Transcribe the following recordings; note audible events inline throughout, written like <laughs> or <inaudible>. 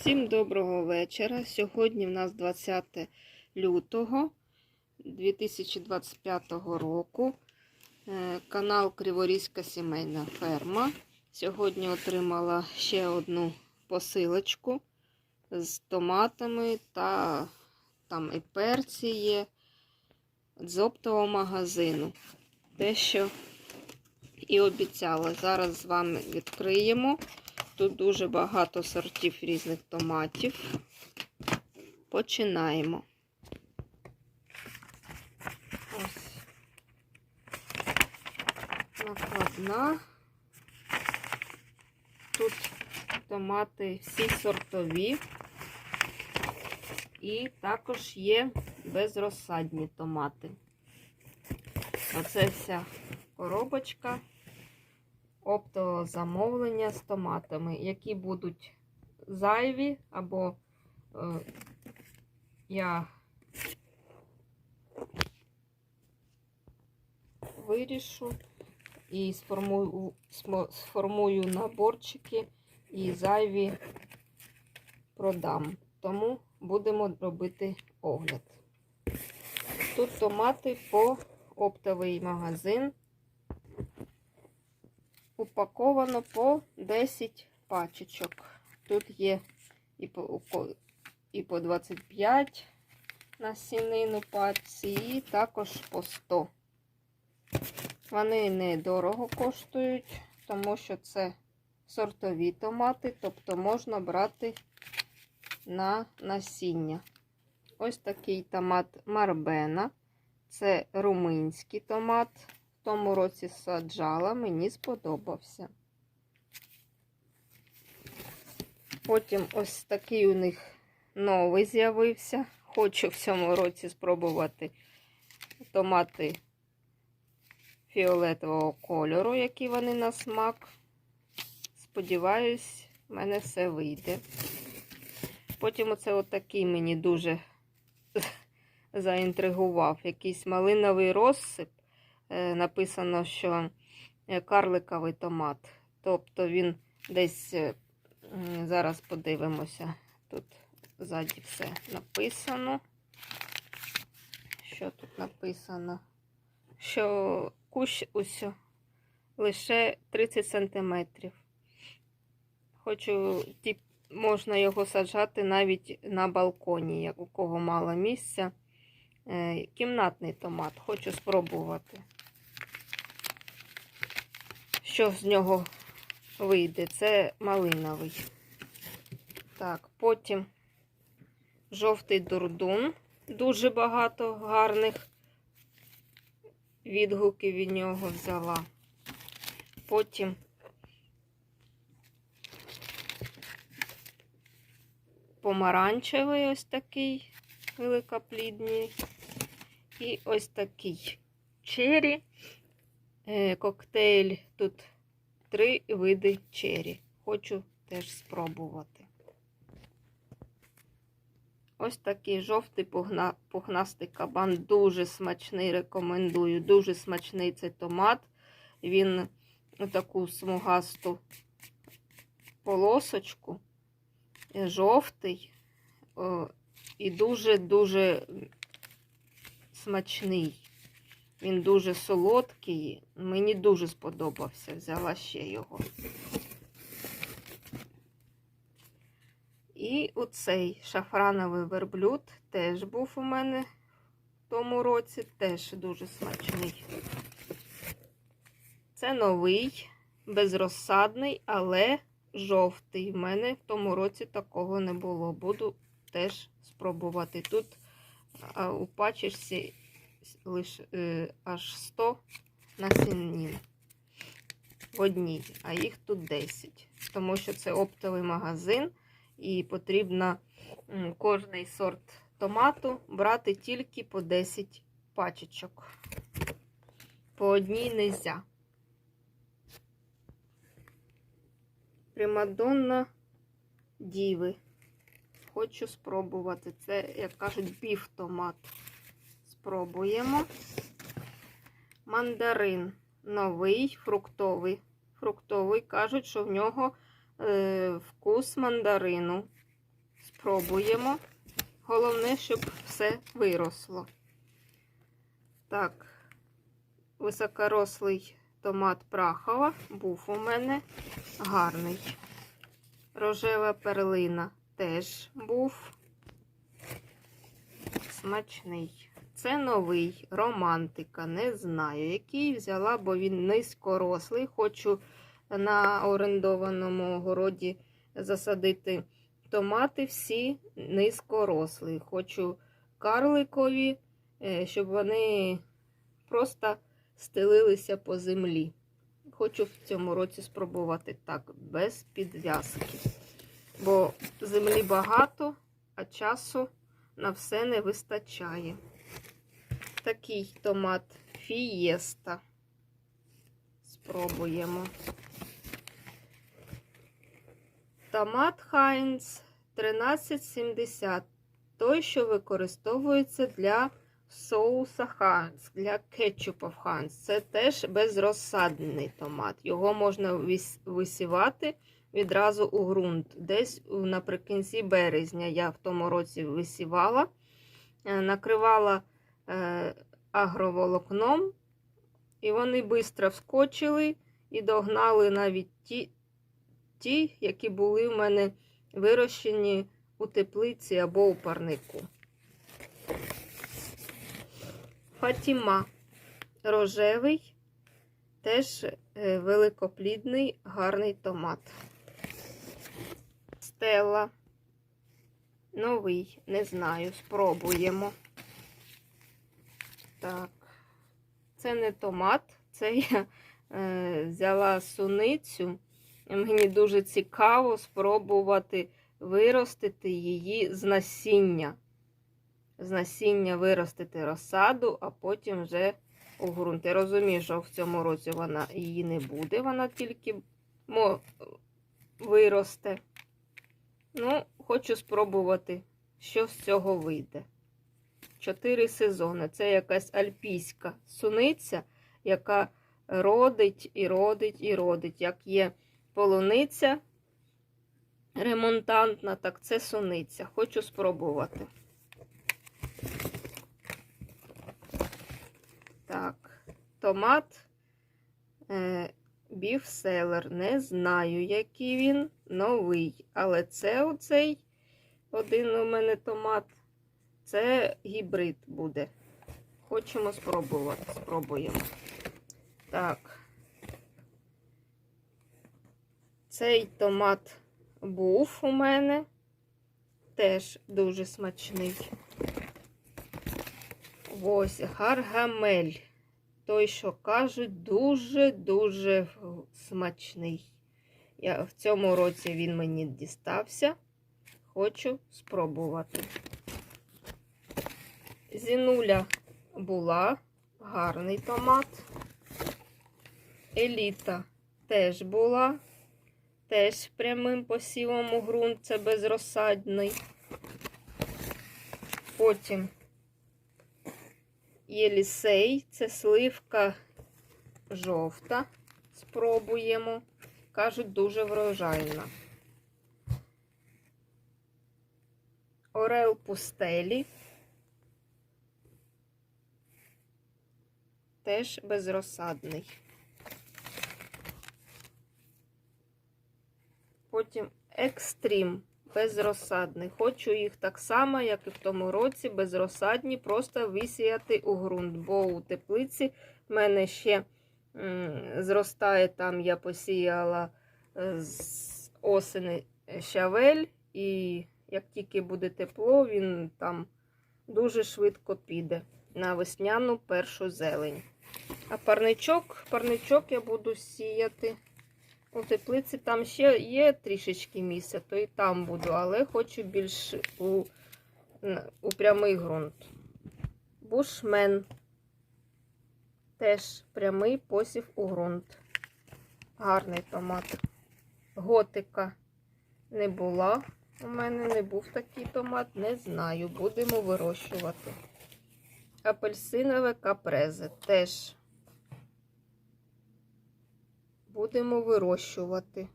Всім доброго вечора. Сьогодні в нас 20 лютого 2025 року. Е, Канал Криворізька сімейна ферма. Сьогодні отримала ще одну посилочку з томатами та там і перці є з оптового магазину. Те, що і обіцяла. Зараз з вами відкриємо. Тут дуже багато сортів різних томатів. Починаємо. Ось накладна. Тут томати всі сортові. І також є безрозсадні томати. Оце вся коробочка оптового замовлення з томатами, які будуть зайві, або е, я вирішу і сформую, сформую наборчики і зайві продам. Тому будемо робити огляд. Тут томати по оптовий магазин упаковано по 10 пачечок. Тут є і по, і по 25 на сінину пачці, і також по 100. Вони недорого коштують, тому що це сортові томати, тобто можна брати на насіння. Ось такий томат Марбена. Це румунський томат. Тому році саджала, мені сподобався. Потім ось такий у них новий з'явився. Хочу в цьому році спробувати томати фіолетового кольору, які вони на смак. Сподіваюсь, в мене все вийде. Потім оце отакий мені дуже <laughs> заінтригував. Якийсь малиновий розсип. Е, написано, що е, карликовий томат. Тобто він десь, е, зараз подивимося, тут ззаді все написано. Що тут написано? Що кущ усьо лише 30 сантиметрів. Хочу, можна його саджати навіть на балконі, як у кого мало місця. Е, Кімнатний томат, хочу спробувати. Що з нього вийде? Це малиновий. Так, потім жовтий дурдун. Дуже багато гарних відгуків від нього взяла. Потім помаранчевий ось такий великоплідний. І ось такий чері. Е, коктейль. Тут три види чері. Хочу теж спробувати. Ось такий жовтий пухна, пухнастий кабан. Дуже смачний, рекомендую. Дуже смачний цей томат. Він таку смугасту полосочку. Жовтий. І дуже-дуже смачний. Він дуже солодкий. Мені дуже сподобався. Взяла ще його. І оцей шафрановий верблюд теж був у мене в тому році, теж дуже смачний. Це новий, безрозсадний, але жовтий. В мене в тому році такого не було. Буду теж спробувати. Тут а, у пачечці лише е, аж 100 насінин в одній, а їх тут 10. Тому що це оптовий магазин, і потрібно кожний сорт томату брати тільки по 10 пачечок. По одній нельзя. Примадонна діви. Хочу спробувати. Це, як кажуть, біф томат. Спробуємо. Мандарин новий, фруктовий. Фруктовий. Кажуть, що в нього е, вкус мандарину. Спробуємо. Головне, щоб все виросло. Так, високорослий томат Прахова був у мене гарний. Рожева перлина теж був смачний. Це новий романтика, не знаю, який взяла, бо він низькорослий. Хочу на орендованому городі засадити томати всі низькорослі. Хочу карликові, е, щоб вони просто стелилися по землі. Хочу в цьому році спробувати так, без підв'язки. Бо землі багато, а часу на все не вистачає. Такий томат фієста. Спробуємо. Томат Хайнц 1370. Той, що використовується для соуса Хайнц, для кетчупа Хайнц. Це теж безрозсадний томат. Його можна висівати відразу у ґрунт. Десь наприкінці березня я в тому році висівала, е, накривала е, агроволокном, і вони швидко вскочили і догнали навіть ті, ті, які були в мене вирощені у теплиці або у парнику. Фатіма рожевий, теж е, великоплідний, гарний томат. Стела. Новий, не знаю, спробуємо. Так, це не томат, це я е, взяла суницю. Мені дуже цікаво спробувати виростити її з насіння. З насіння виростити розсаду, а потім вже у ґрунт. Я розумію, що в цьому році вона її не буде, вона тільки виросте. Ну, хочу спробувати, що з цього вийде. Чотири сезони. Це якась альпійська суниця, яка родить і родить і родить. Як є полуниця ремонтантна, так це суниця. Хочу спробувати. Так, томат біфселер. Не знаю, який він новий. Але це оцей один у мене томат. Це гібрид буде. Хочемо спробувати. Спробуємо. Так. Цей томат був у мене. Теж дуже смачний. Ось гаргамель. Той, що кажуть, дуже-дуже смачний. Я, в цьому році він мені дістався. Хочу спробувати. Зінуля була, гарний томат. Еліта теж була, теж прямим посівом у ґрунт, це безрозсадний. Потім Єлісей, це сливка жовта. Спробуємо. Кажуть, дуже врожайна. Орел пустелі. Теж безрозсадний. Потім екстрім безрозсадний. Хочу їх так само, як і в тому році, безрозсадні, просто висіяти у ґрунт. Бо у теплиці в мене ще зростає там, я посіяла е, з осени щавель, і як тільки буде тепло, він там дуже швидко піде на весняну першу зелень. А парничок, парничок я буду сіяти. У теплиці там ще є трішечки місця, то і там буду, але хочу більш у, у прямий ґрунт. Бушмен. Теж прямий посів у ґрунт. Гарний томат. Готика не була. У мене не був такий томат, не знаю. Будемо вирощувати. Апельсинове капрезе теж будемо вирощувати.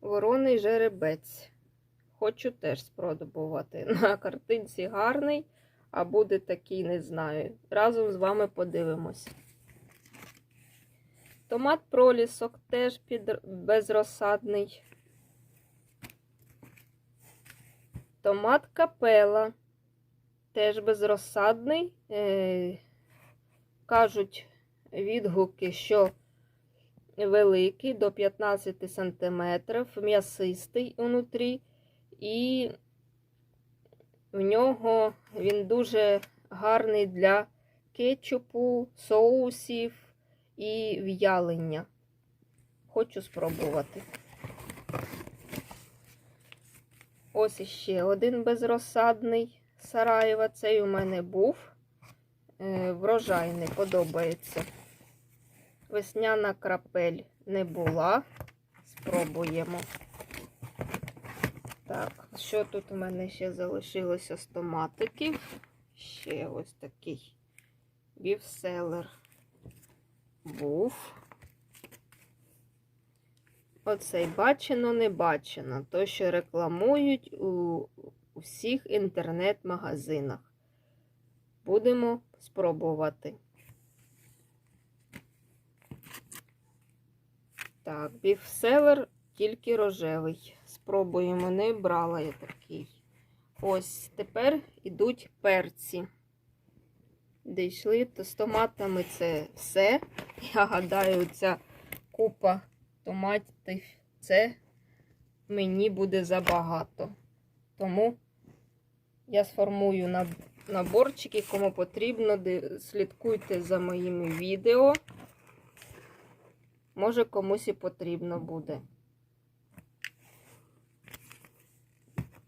Вороний жеребець. Хочу теж спробувати. <laughs> На картинці гарний, а буде такий, не знаю. Разом з вами подивимось. Томат пролісок теж під... безрозсадний. Томат капела теж безрозсадний. Е, кажуть відгуки, що великий до 15 см, м'ясистий внутрі, і в нього він дуже гарний для кетчупу, соусів і в'ялення. Хочу спробувати. Ось іще один безрозсадний Сараєва. Цей у мене був. Е, Врожайний, подобається. Весняна крапель не була. Спробуємо. Так, що тут у мене ще залишилося з томатиків? Ще ось такий бівселер був. Оцей бачено, не бачено. То, що рекламують у всіх інтернет-магазинах. Будемо спробувати. Так, бівселер тільки рожевий. Спробуємо, не брала я такий. Ось тепер ідуть перці. Дійшли, то з томатами це все. Я гадаю, ця купа томатів це мені буде забагато. Тому я сформую наборчики, кому потрібно, слідкуйте за моїми відео. Може, комусь і потрібно буде.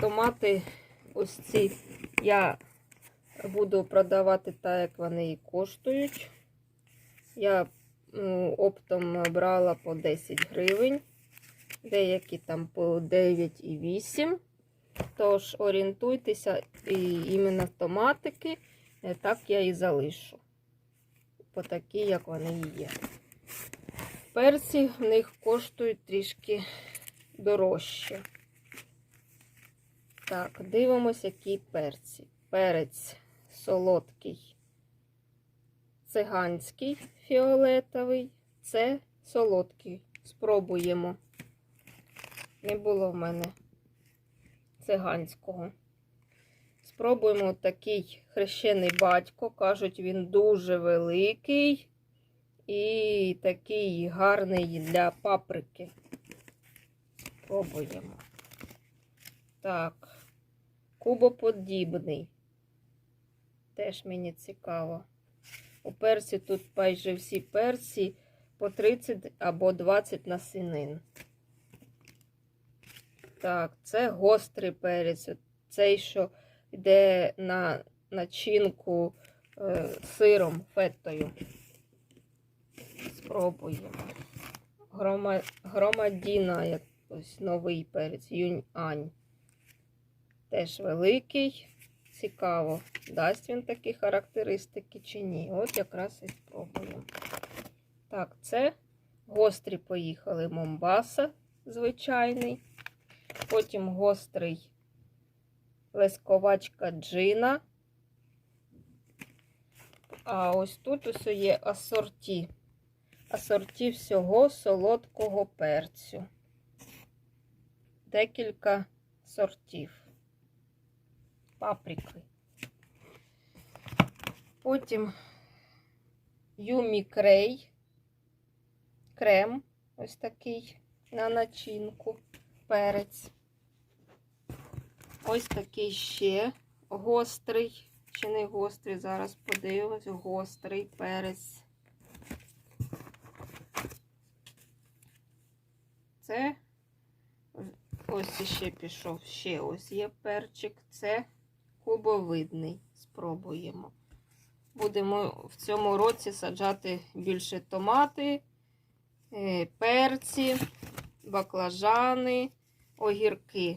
Томати ось ці я буду продавати так, як вони і коштують. Я оптом брала по 10 гривень, деякі там по 9 і 8. Тож орієнтуйтеся і іменно томатики, е, так я і залишу. По такі, як вони є. Перці в них коштують трішки дорожче. Так, дивимося, які перці. Перець солодкий, циганський фіолетовий, це солодкий. Спробуємо. Не було в мене циганського. Спробуємо такий хрещений батько. Кажуть, він дуже великий і такий гарний для паприки. Пробуємо. Так, кубоподібний. Теж мені цікаво. У персі тут майже всі персі по 30 або 20 насінин. Так, це гострий перець. Цей, що йде на начинку е, сиром, феттою. Спробуємо. Грома, громадіна, якось новий перець, юнь-ань. Теж великий. Цікаво, дасть він такі характеристики чи ні. От якраз і спробуємо. Так, це гострі поїхали Момбаса звичайний. Потім гострий лесковачка джина. А ось тут ось є асорті. Асорті всього солодкого перцю. Декілька сортів. Паприки. Потім Юмі Крей, крем ось такий на начинку перець. Ось такий ще гострий, чи не гострий, зараз подивимось, гострий перець. Це ось ще пішов, ще ось є перчик, це кубовидний. Спробуємо. Будемо в цьому році саджати більше томати, е, перці, баклажани огірки.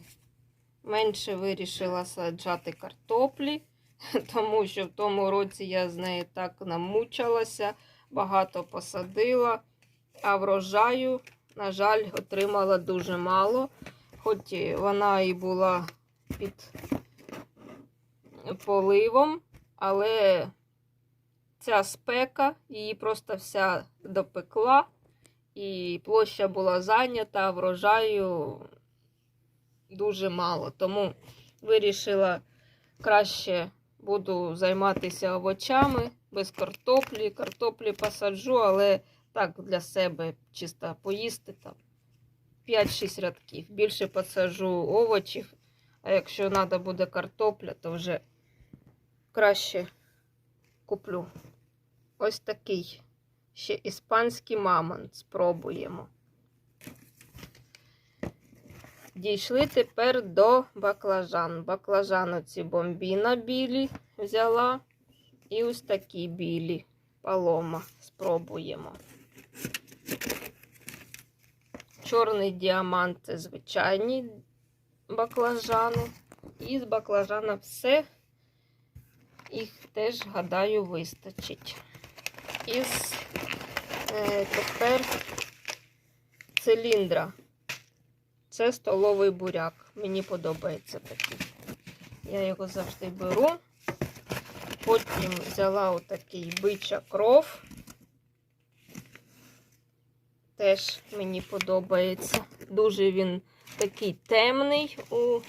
Менше вирішила саджати картоплі, <laughs> тому що в тому році я з нею так намучилася, багато посадила, а врожаю на жаль, отримала дуже мало, хоч вона і була під поливом, але ця спека її просто вся допекла, і площа була зайнята, врожаю дуже мало. Тому вирішила краще буду займатися овочами без картоплі. Картоплі посаджу, але так для себе чисто поїсти там 5-6 рядків. Більше посаджу овочів, а якщо треба буде картопля, то вже краще куплю. Ось такий ще іспанський мамонт. Спробуємо. Дійшли тепер до баклажан. Баклажан оці бомбіна білі взяла. І ось такі білі палома. Спробуємо. Чорний діамант це звичайні баклажани. І з баклажана все. Їх теж, гадаю, вистачить. Із е, тепер циліндра. Це столовий буряк. Мені подобається такий. Я його завжди беру. Потім взяла отакий бича кров. Теж мені подобається. Дуже він такий темний у...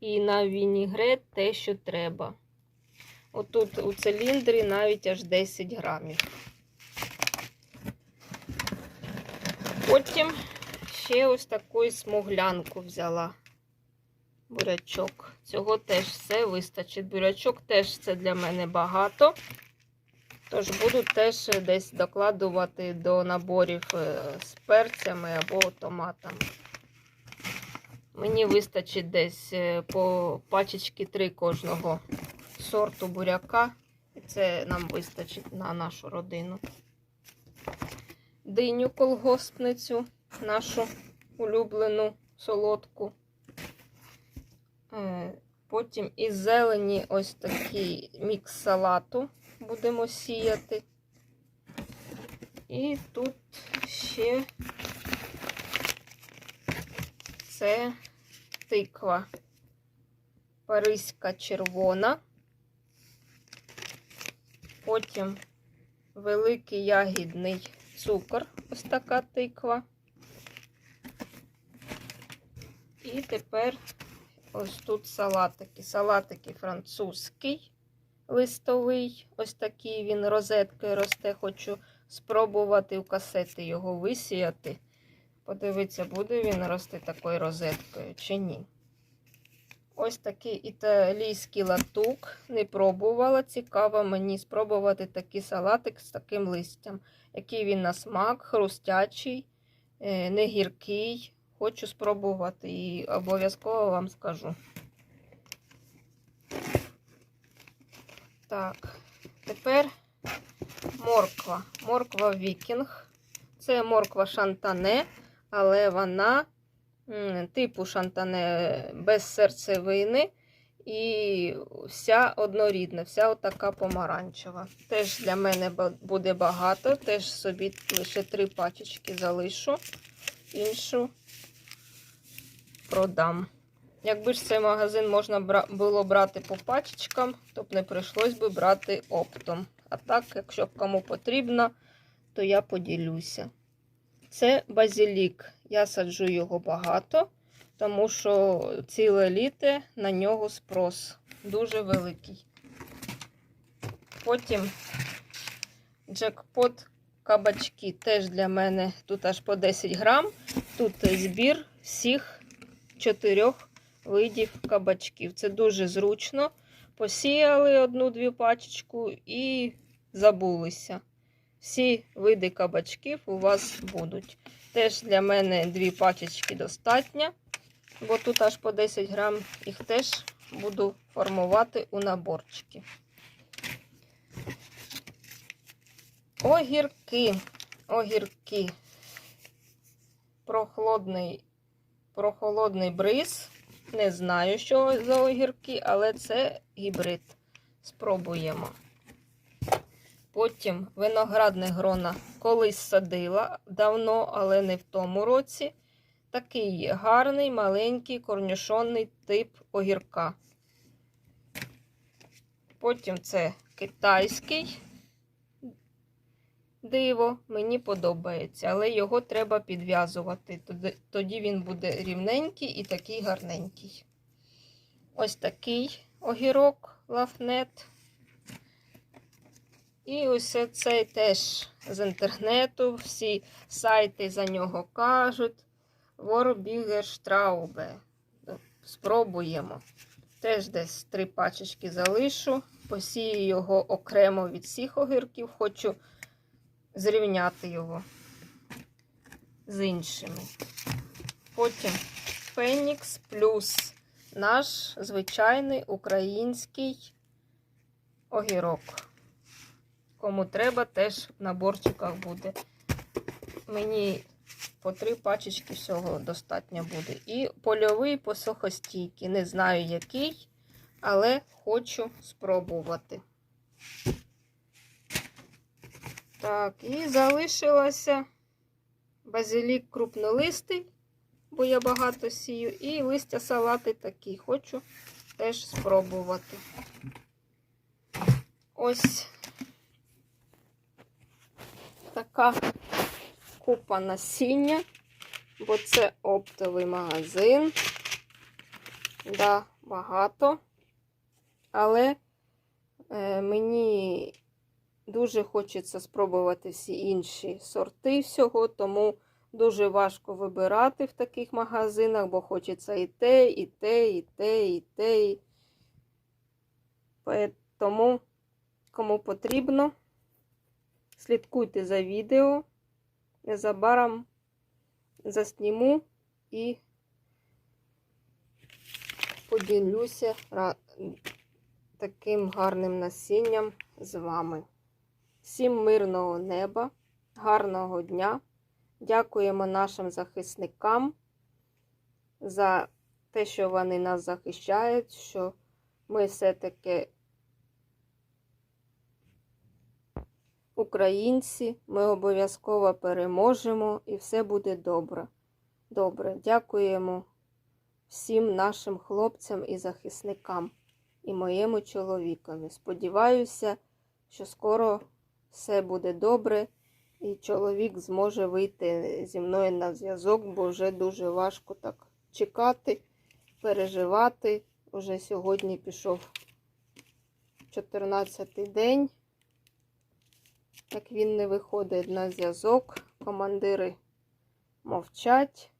і на вінігрет те, що треба. Отут у циліндрі навіть аж 10 грамів. Потім ще ось таку смуглянку взяла. Бурячок. Цього теж все вистачить. Бурячок теж це для мене багато. Тож буду теж десь докладувати до наборів е, з перцями або томатами. Мені вистачить десь е, по пачечки 3 кожного сорту буряка. І це нам вистачить на нашу родину. Диню колгоспницю, нашу улюблену солодку. Е, Потім із зелені ось такий мікс салату будемо сіяти. І тут ще це тиква паризька червона. Потім великий ягідний цукор, ось така тиква. І тепер ось тут салатики. Салатики французький листовий. Ось такий він розеткою росте. Хочу спробувати у касети його висіяти. Подивитися, буде він рости такою розеткою чи ні. Ось такий італійський латук. Не пробувала. Цікаво мені спробувати такий салатик з таким листям. Який він на смак, хрустячий, е, не гіркий. Хочу спробувати і обов'язково вам скажу. Так, тепер морква. Морква Вікінг. Це морква шантане, але вона типу шантане без серцевини. І вся однорідна, вся отака помаранчева. Теж для мене буде багато, теж собі лише три пачечки залишу, іншу продам. Якби ж цей магазин можна було брати по пачечкам, то б не прийшлось би брати оптом. А так, якщо кому потрібно, то я поділюся. Це базилік. Я саджу його багато, тому що ціле літо на нього спрос дуже великий. Потім джекпот кабачки теж для мене тут аж по 10 грам. Тут збір всіх чотирьох видів кабачків. Це дуже зручно. Посіяли одну-дві пачечку і забулися. Всі види кабачків у вас будуть. Теж для мене дві пачечки достатньо, бо тут аж по 10 грам їх теж буду формувати у наборчики. Огірки. Огірки. Прохолодний, прохолодний бриз. Не знаю, що за огірки, але це гібрид. Спробуємо. Потім виноградне грона колись садила давно, але не в тому році. Такий гарний, маленький корнюшонний тип огірка. Потім це китайський диво, мені подобається, але його треба підв'язувати. Тоді- він буде рівненький і такий гарненький. Ось такий огірок лафнет. І ось цей теж з інтернету. Всі сайти за нього кажуть. Ворбігерштраубе. Спробуємо. Теж десь три пачечки залишу. Посію його окремо від всіх огірків. Хочу зрівняти його з іншими. Потім Фенікс плюс наш звичайний український огірок. Кому треба, теж в наборчиках буде. Мені по три пачечки всього достатньо буде. І польовий посохостійкий. Не знаю який, але хочу спробувати. Так, і залишилося базилік крупнолистий, бо я багато сію, і листя салати такі. Хочу теж спробувати. Ось така купа насіння, бо це оптовий магазин. Да, багато. Але е, мені дуже хочеться спробувати всі інші сорти всього, тому дуже важко вибирати в таких магазинах, бо хочеться і те, і те, і те, і те. І... Тому, кому потрібно, слідкуйте за відео. Незабаром засніму і поділюся таким гарним насінням з вами. Всім мирного неба, гарного дня. Дякуємо нашим захисникам за те, що вони нас захищають, що ми все-таки українці, ми обов'язково переможемо і все буде добре. Добре, дякуємо всім нашим хлопцям і захисникам і моєму чоловікові. Сподіваюся, що скоро все буде добре, і чоловік зможе вийти зі мною на зв'язок, бо вже дуже важко так чекати, переживати. Уже сьогодні пішов 14-й день, як він не виходить на зв'язок. Командири мовчать,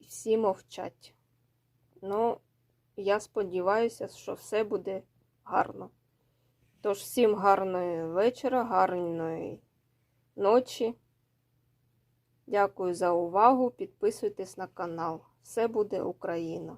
всі мовчать. Ну, я сподіваюся, що все буде гарно. Тож, всім гарної вечора, гарної ночі. Дякую за увагу. Підписуйтесь на канал. Все буде Україна!